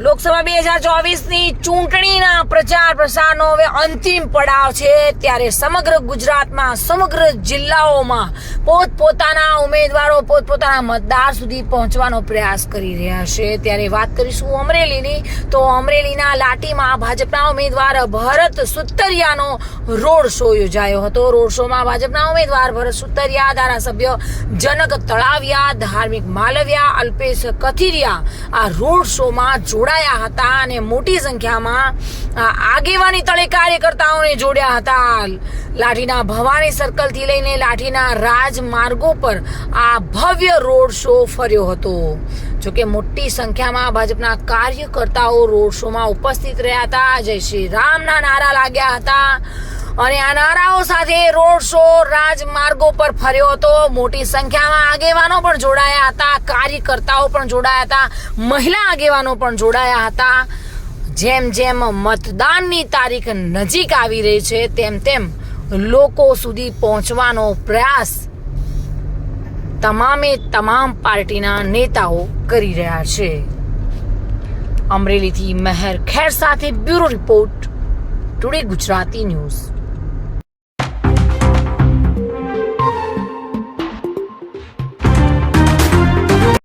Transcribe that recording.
લોકસભા બે હજાર ચોવીસની ચૂંટણીના પ્રચાર પ્રસારનો હવે અંતિમ પડાવ છે ત્યારે સમગ્ર ગુજરાતમાં, સમગ્ર જિલ્લાઓમાં પોતપોતાના ઉમેદવારો, પોતપોતાના મતદાર સુધી પહોંચવાનો પ્રયાસ કરી રહ્યા છે. ત્યારે વાત કરીશું અમરેલીની, તો અમરેલીના લાટીમાં ભાજપના ઉમેદવાર ભરત સુતરિયાનો રોડ શો યોજાયો હતો. રોડ શોમાં ભાજપના ઉમેદવાર ભરત સુતરિયા, ધારાસભ્ય જનક તળાવિયા, ધાર્મિક માલવિયા, અલ્પેશ કથિરિયા આ રોડ શોમાં જોડાયા. હતા અને મોટી સંખ્યામાં આગેવાની તળે કાર્યકર્તાઓને જોડ્યા હતા. લાઠીના ભવાની સર્કલથી લઈને લાઠીના રાજમાર્ગો પર આ ભવ્ય રોડ શો ફર્યો હતો. જોકે મોટી સંખ્યામાં ભાજપના કાર્યકર્તાઓ રોડ શોમાં ઉપસ્થિત રહ્યા હતા. જય શ્રી રામના નારા લાગ્યા હતા અને આ નારાઓ સાથે રોડ શો રાજમાર્ગો પર ફર્યો હતો. મોટી સંખ્યામાં આગેવાનો પણ જોડાયા હતા. કાર્યકર્તાઓ પણ જોડાયા હતા, મહિલા આગેવાનો પણ જોડાયા હતા. જેમ જેમ મતદાનની તારીખ નજીક આવી રહી છે, તેમ તેમ લોકો સુધી પહોંચવાનો પ્રયાસ તમામે તમામ પાર્ટીના નેતાઓ કરી રહ્યા છે. અમરેલીથી મહેર ખેર સાથે bureau report, today Gujarati news.